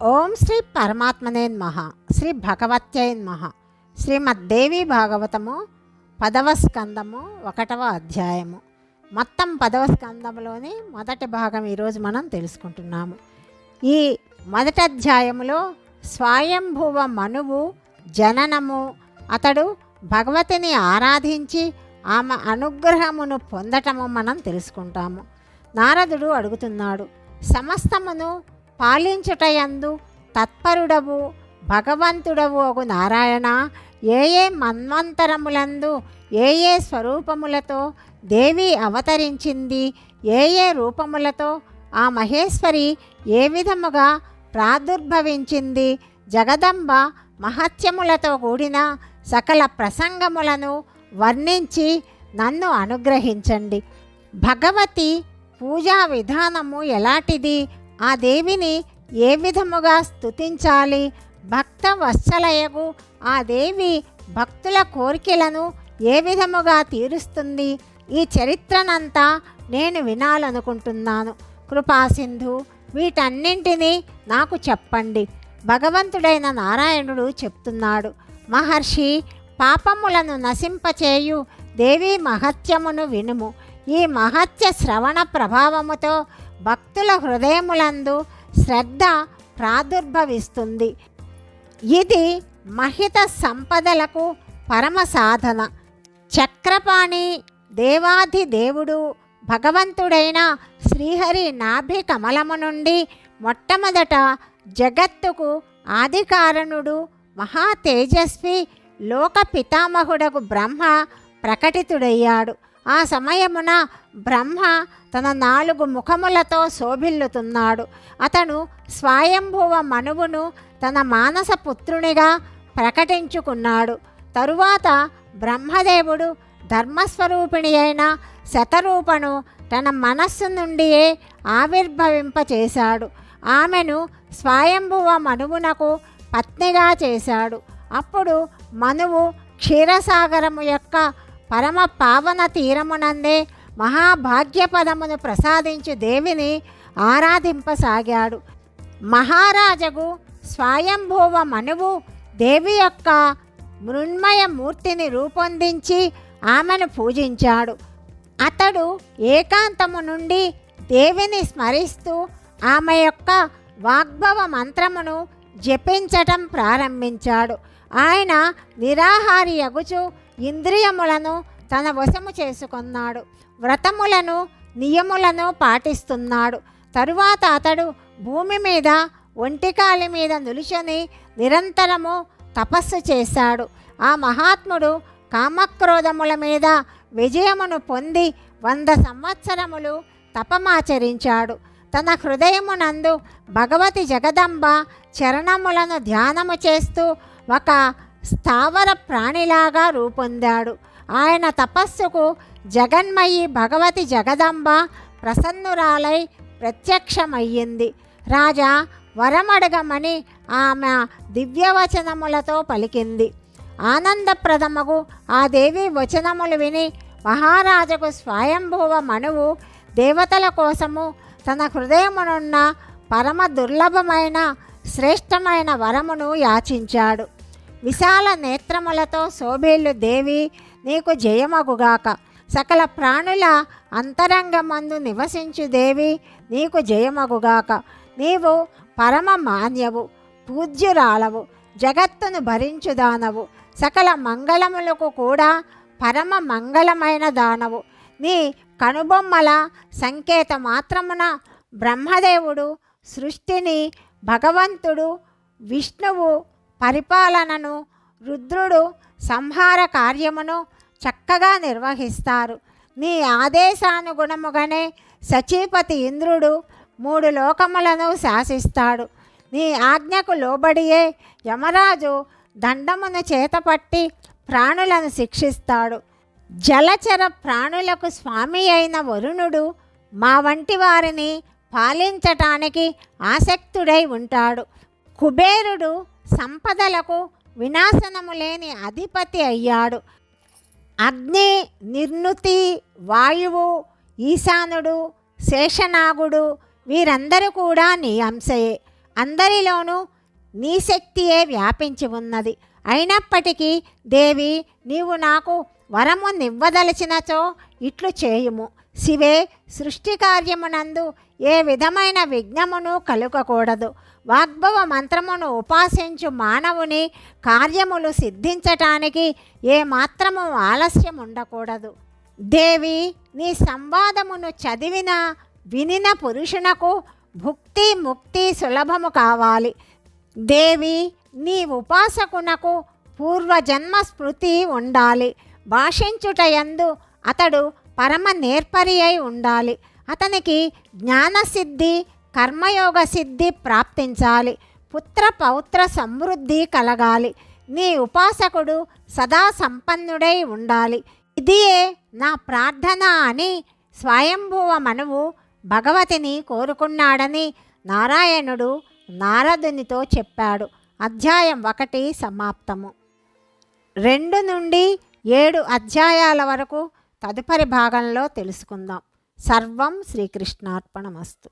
ఓం శ్రీ పరమాత్మనే మహ శ్రీ భగవత్యై మహ శ్రీమద్దేవి భాగవతము పదవ స్కందము ఒకటవ అధ్యాయము. మొత్తం పదవ స్కందములోని మొదటి భాగం ఈరోజు మనం తెలుసుకుంటున్నాము. ఈ మొదటి అధ్యాయములో స్వయంభువ మనువు జననము అతడు భగవతిని ఆరాధించి ఆమె అనుగ్రహమును పొందటము మనం తెలుసుకుంటాము. నారదుడు అడుగుతున్నాడు సమస్తమును పాలించుటయందు తత్పరుడవు భగవంతుడవు ఒక నారాయణ. ఏ ఏ మన్వంతరములందు ఏ ఏ స్వరూపములతో దేవి అవతరించింది ఏ ఏ రూపములతో ఆ మహేశ్వరి ఏ విధముగా ప్రాదుర్భవించింది జగదంబ మహత్యములతో కూడిన సకల ప్రసంగములను వర్ణించి నన్ను అనుగ్రహించండి. భగవతి పూజా విధానము ఎలాంటిది? ఆ దేవిని ఏ విధముగా స్తుతించాలి? భక్త వత్సలయగు ఆ దేవి భక్తుల కోరికలను ఏ విధముగా తీరుస్తుంది? ఈ చరిత్రనంతా నేను వినాలనుకుంటున్నాను. కృపాసింధు వీటన్నింటినీ నాకు చెప్పండి. భగవంతుడైన నారాయణుడు చెప్తున్నాడు. మహర్షి పాపములను నశింపచేయు దేవి మహత్యమును వినుము. ఈ మహత్య శ్రవణ ప్రభావముతో భక్తుల హృదయములందు శ్రద్ధ ప్రాదుర్భవిస్తుంది. ఇది మహిత సంపదలకు పరమ సాధన. చక్రపాణి దేవాది దేవుడు భగవంతుడైన శ్రీహరి నాభి కమలము నుండి మొట్టమొదట జగత్తుకు ఆదికారణుడు మహా తేజస్వి లోక పితామహుడకు బ్రహ్మ ప్రకటితుడయ్యాడు. ఆ సమయమున బ్రహ్మ తన నాలుగు ముఖములతో శోభిల్లుతున్నాడు. అతను స్వయంభువ మనువును తన మానస పుత్రునిగా ప్రకటించుకున్నాడు. తరువాత బ్రహ్మదేవుడు ధర్మస్వరూపిణి అయిన శతరూపను తన మనస్సు నుండియే ఆవిర్భవింపచేశాడు. ఆమెను స్వయంభువ మనువునకు పత్నిగా చేశాడు. అప్పుడు మనువు క్షీరసాగరము యొక్క పరమ పావన తీరమునందే మహాభాగ్యపదమును ప్రసాదించి దేవిని ఆరాధింపసాగాడు. మహారాజగు స్వయంభూవ మనువు దేవి యొక్క మృణ్మయ మూర్తిని రూపొందించి ఆమెను పూజించాడు. అతడు ఏకాంతము నుండి దేవిని స్మరిస్తూ ఆమె యొక్క వాగ్భవ మంత్రమును జపించటం ప్రారంభించాడు. ఆయన నిరాహారి అగుచు ఇంద్రియములను తన వశము చేసుకున్నాడు. వ్రతములను నియములను పాటిస్తున్నాడు. తరువాత అతడు భూమి మీద ఒంటికాలి మీద నిలుచొని నిరంతరము తపస్సు చేశాడు. ఆ మహాత్ముడు కామక్రోధముల మీద విజయమును పొంది వంద సంవత్సరములు తపమాచరించాడు. తన హృదయమునందు భగవతి జగదంబ చరణములను ధ్యానము చేస్తూ ఒక స్థావర ప్రాణిలాగా రూపొందాడు. ఆయన తపస్సుకు జగన్మయి భగవతి జగదంబ ప్రసన్నురాలై ప్రత్యక్షమయ్యింది. రాజా వరమడగమని ఆమె దివ్యవచనములతో పలికింది. ఆనందప్రదమగు ఆ దేవి వచనములు విని మహారాజుకు స్వయంభువ మనువు దేవతల కోసము తన హృదయమునున్న పరమ దుర్లభమైన శ్రేష్టమైన వరమును యాచించాడు. విశాల నేత్రములతో శోభేళ్ళు దేవి నీకు జయమగుగాక. సకల ప్రాణుల అంతరంగమందు నివసించు దేవి నీకు జయమగుగాక. నీవు పరమ మాన్యవు పూజ్యురాలవు జగత్తును భరించుదానవు సకల మంగళములకు కూడా పరమ మంగళమైన దానవు. నీ కనుబొమ్మల సంకేత మాత్రమున బ్రహ్మదేవుడు సృష్టిని భగవంతుడు విష్ణువు పరిపాలనను రుద్రుడు సంహార కార్యమును చక్కగా నిర్వహిస్తారు. నీ ఆదేశానుగుణముగానే సచీపతి ఇంద్రుడు మూడు లోకములను శాసిస్తాడు. నీ ఆజ్ఞకు లోబడియే యమరాజు దండమును చేతపట్టి ప్రాణులను శిక్షిస్తాడు. జలచర ప్రాణులకు స్వామి అయిన వరుణుడు మా వంటి వారిని పాలించటానికి ఆసక్తుడై ఉంటాడు. కుబేరుడు సంపదలకు వినాశనము లేని అధిపతి అయ్యాడు. అగ్ని నిర్ణుతి వాయువు ఈశానుడు శేషనాగుడు వీరందరూ కూడా నీ అంశయే. అందరిలోనూ నీ శక్తియే వ్యాపించి ఉన్నది. అయినప్పటికీ దేవి నీవు నాకు వరము నివ్వదలచినచో ఇట్లు చేయుము. శివే సృష్టి కార్యమునందు ఏ విధమైన విఘ్నమును కలుగకూడదు. వాగ్భవ మంత్రమును ఉపాసించు మానవుని కార్యములు సిద్ధించటానికి ఏమాత్రము ఆలస్యం ఉండకూడదు దేవి నీ సంవాదమును చదివిన వినిన పురుషునకు భుక్తి ముక్తి సులభము కావాలి. దేవి నీ ఉపాసకునకు పూర్వజన్మ స్మృతి ఉండాలి. భాషించుటయందు అతడు పరమ నేర్పరి అయి ఉండాలి. అతనికి జ్ఞానసిద్ధి కర్మయోగ సిద్ధి ప్రాప్తించాలి. పుత్ర పౌత్ర సమృద్ధి కలగాలి. నీ ఉపాసకుడు సదా సంపన్నుడై ఉండాలి. ఇదియే నా ప్రార్థన అని స్వయంభువ మనువు భగవతిని కోరుకున్నాడని నారాయణుడు నారదునితో చెప్పాడు. అధ్యాయం ఒకటి సమాప్తము. రెండు నుండి ఏడు అధ్యాయాల వరకు తదుపరి భాగంలో తెలుసుకుందాం. సర్వం శ్రీకృష్ణార్పణమస్తు.